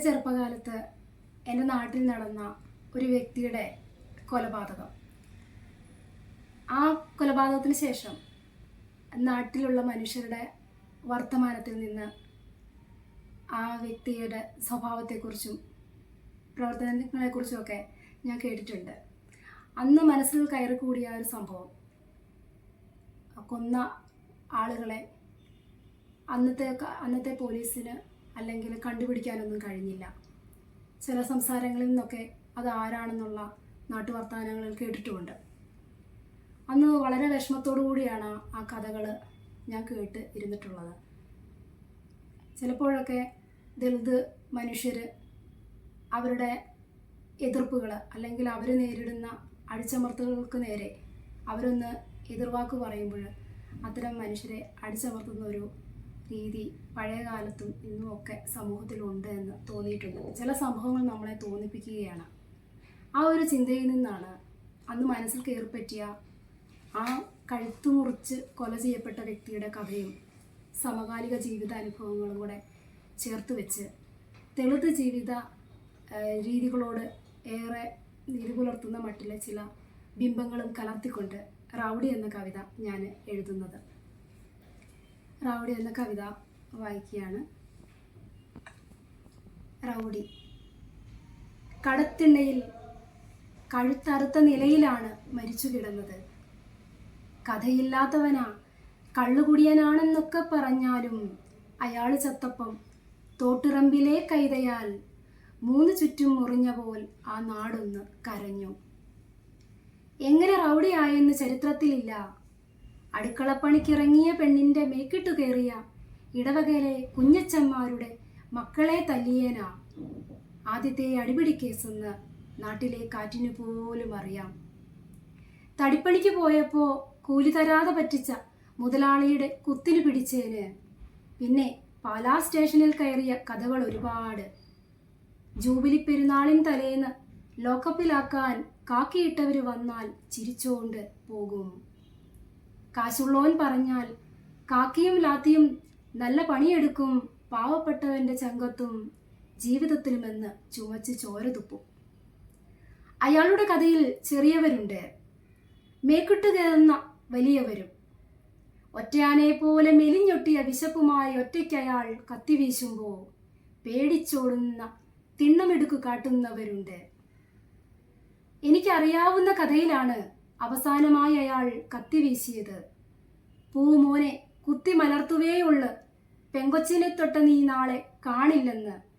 എന്റെ ചെറുപ്പകാലത്ത് എന്റെ നാട്ടിൽ നടന്ന ഒരു വ്യക്തിയുടെ കൊലപാതകം. ആ കൊലപാതകത്തിന് ശേഷം നാട്ടിലുള്ള മനുഷ്യരുടെ വർത്തമാനത്തിൽ നിന്ന് ആ വ്യക്തിയുടെ സ്വഭാവത്തെക്കുറിച്ചും പ്രവർത്തനങ്ങളെക്കുറിച്ചുമൊക്കെ ഞാൻ കേട്ടിട്ടുണ്ട്. അന്ന് മനസ്സിൽ കയറി കൂടിയ ഒരു സംഭവം കൊന്ന ആളുകളെ അന്നത്തെ അന്നത്തെ പോലീസിന് അല്ലെങ്കിൽ കണ്ടുപിടിക്കാനൊന്നും കഴിഞ്ഞില്ല. ചില സംസാരങ്ങളിൽ നിന്നൊക്കെ അത് ആരാണെന്നുള്ള നാട്ടുവർത്തമാനങ്ങളിൽ കേട്ടിട്ടുമുണ്ട്. അന്ന് വളരെ വിഷമത്തോടു കൂടിയാണ് ആ കഥകൾ ഞാൻ കേട്ട് ഇരുന്നിട്ടുള്ളത്. ചിലപ്പോഴൊക്കെ ദളിത് മനുഷ്യർ അവരുടെ എതിർപ്പുകൾ അല്ലെങ്കിൽ അവർ നേരിടുന്ന അടിച്ചമർത്തലുകൾക്ക് നേരെ അവരൊന്ന് എതിർവാക്ക് പറയുമ്പോൾ അത്തരം മനുഷ്യരെ അടിച്ചമർത്തുന്ന ഒരു രീതി പഴയ കാലത്തും ഇന്നും ഒക്കെ സമൂഹത്തിലുണ്ട് എന്ന് തോന്നിയിട്ടുണ്ട്. ചില സംഭവങ്ങൾ നമ്മളെ തോന്നിപ്പിക്കുകയാണ്. ആ ഒരു ചിന്തയിൽ നിന്നാണ് അന്ന് മനസ്സിൽ കയറിപ്പറ്റിയ ആ കഴുത്തു മുറിച്ച് കൊല ചെയ്യപ്പെട്ട വ്യക്തിയുടെ കഥയും സമകാലിക ജീവിതാനുഭവങ്ങളും കൂടെ ചേർത്ത് വെച്ച് തെളിത് ജീവിത രീതികളോട് ഏറെ നീതി പുലർത്തുന്ന മട്ടിലെ ചില ബിംബങ്ങളും കലർത്തിക്കൊണ്ട് റൗഡി എന്ന കവിത ഞാൻ എഴുതുന്നത്. റൗഡി എന്ന കവിത വായിക്കുകയാണ്. റൗഡി. കടത്തിണ്ണയിൽ കഴുത്തറുത്ത നിലയിലാണ് മരിച്ചു കിടന്നത്. കഥയില്ലാത്തവനാ കള്ളുകുടിയനാണെന്നൊക്കെ പറഞ്ഞാലും അയാൾ ചത്തപ്പം തോട്ടിറമ്പിലെ കൈതയാൽ മൂന്ന് ചുറ്റും മുറിഞ്ഞ പോൽ ആ നാടൊന്ന് കരഞ്ഞു. എങ്ങനെ റൗഡിയായെന്ന് ചരിത്രത്തിലില്ല. അടുക്കളപ്പണിക്കിറങ്ങിയ പെണ്ണിന്റെ മേക്കിട്ടു കയറിയ ഇടവകയിലെ കുഞ്ഞച്ചന്മാരുടെ മക്കളെ തല്ലിയേനാ. ആദ്യത്തെ അടിപിടി കേസെന്ന് നാട്ടിലെ കാറ്റിനു പോലും അറിയാം. തടിപ്പണിക്ക് പോയപ്പോ കൂലി തരാതെ പറ്റിച്ച മുതലാളിയുടെ കുത്തിന് പിടിച്ചേന്. പിന്നെ പാലാ സ്റ്റേഷനിൽ കയറിയ കഥകൾ ഒരുപാട്. ജൂബിലി പെരുന്നാളിൻ തലേന്ന് ലോക്കപ്പിലാക്കാൻ കാക്കിയിട്ടവര് വന്നാൽ ചിരിച്ചുകൊണ്ട് പോകും. കാശുള്ളോൻ പറഞ്ഞാൽ കാക്കിയും ലാത്തിയും നല്ല പണിയെടുക്കും പാവപ്പെട്ടവന്റെ ചങ്കത്തും ജീവിതത്തിലുമെന്ന് ചുമച്ച് ചോര തുപ്പും. അയാളുടെ കഥയിൽ ചെറിയവരുണ്ട്. മേക്കിട്ട് കയറുന്ന വലിയവരും. ഒറ്റയാനെ പോലെ മെലിഞ്ഞൊട്ടിയ വിശപ്പുമായി ഒറ്റയ്ക്കയാൾ കത്തിവീശുമ്പോൾ പേടിച്ചോടുന്ന തിണ്ണമെടുക്കു കാട്ടുന്നവരുണ്ട്. എനിക്കറിയാവുന്ന കഥയിലാണ് അവസാനമായി അയാൾ കത്തിവീശിയത്. പൂമോനെ കുത്തി മലർത്തുവേയുള്ളു പെങ്കൊച്ചിനെ തൊട്ട നീ നാളെ കാണില്ലെന്ന്.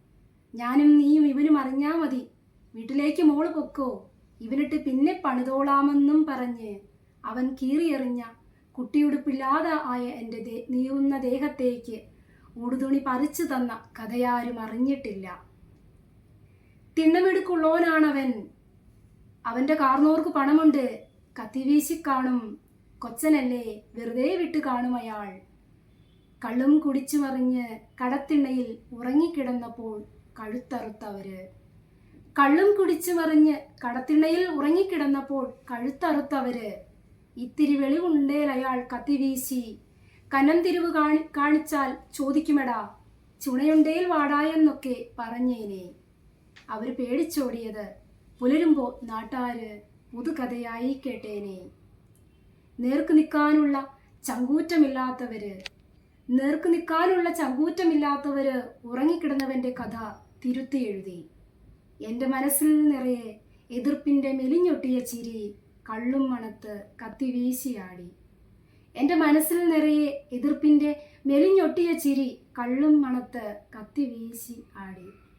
ഞാനും നീയും ഇവനും അറിഞ്ഞാ മതി. വീട്ടിലേക്ക് മോൾ പൊക്കോ. ഇവനിട്ട് പിന്നെ പണിതോളാമെന്നും പറഞ്ഞ് അവൻ കീറിയെറിഞ്ഞ കുട്ടിയുടുപ്പില്ലാതെ ആയ എന്റെ ദേ നീറുന്ന ദേഹത്തേക്ക് ഉടുതുണി പറിച്ചു തന്ന കഥയാരും അറിഞ്ഞിട്ടില്ല. തിണ്ണമെടുക്കുള്ളവനാണവൻ. അവന്റെ കാർന്നോർക്ക് പണമുണ്ട്. കത്തിവീശി കാണും കൊച്ചനല്ലേ? വെറുതെ വിട്ട് കാണും അയാൾ. കള്ളും കുടിച്ചു മറിഞ്ഞ് കടത്തിണ്ണയിൽ ഉറങ്ങിക്കിടന്നപ്പോൾ കഴുത്തറുത്തവര്. കള്ളും കുടിച്ചു മറിഞ്ഞ് കടത്തിണ്ണയിൽ ഉറങ്ങിക്കിടന്നപ്പോൾ കഴുത്തറുത്തവര്. ഇത്തിരി വെളിവുണ്ടേൽ അയാൾ കത്തിവീശി. കനം തിരിവ് കാണി കാണിച്ചാൽ ചോദിക്കുമെടാ ചുണയുണ്ടേൽ വാടായെന്നൊക്കെ പറഞ്ഞേനെ. അവർ പേടിച്ചോടിയത് പുലരുമ്പോ നാട്ടാര്. പുതുകഥയായി കേട്ടേനെ. നേർക്ക് നിൽക്കാനുള്ള ചങ്കൂറ്റമില്ലാത്തവര് നേർക്ക് നിൽക്കാനുള്ള ചങ്കൂറ്റമില്ലാത്തവര് ഉറങ്ങിക്കിടന്നവന്റെ കഥ തിരുത്തി എഴുതി. എന്റെ മനസ്സിൽ നിറയെ എതിർപ്പിന്റെ മെലിഞ്ഞൊട്ടിയ ചിരി കള്ളും മണത്ത് കത്തി വീശിയാടി. എന്റെ മനസ്സിൽ നിറയെ എതിർപ്പിന്റെ മെലിഞ്ഞൊട്ടിയ ചിരി കള്ളും മണത്ത് കത്തി വീശി ആടി.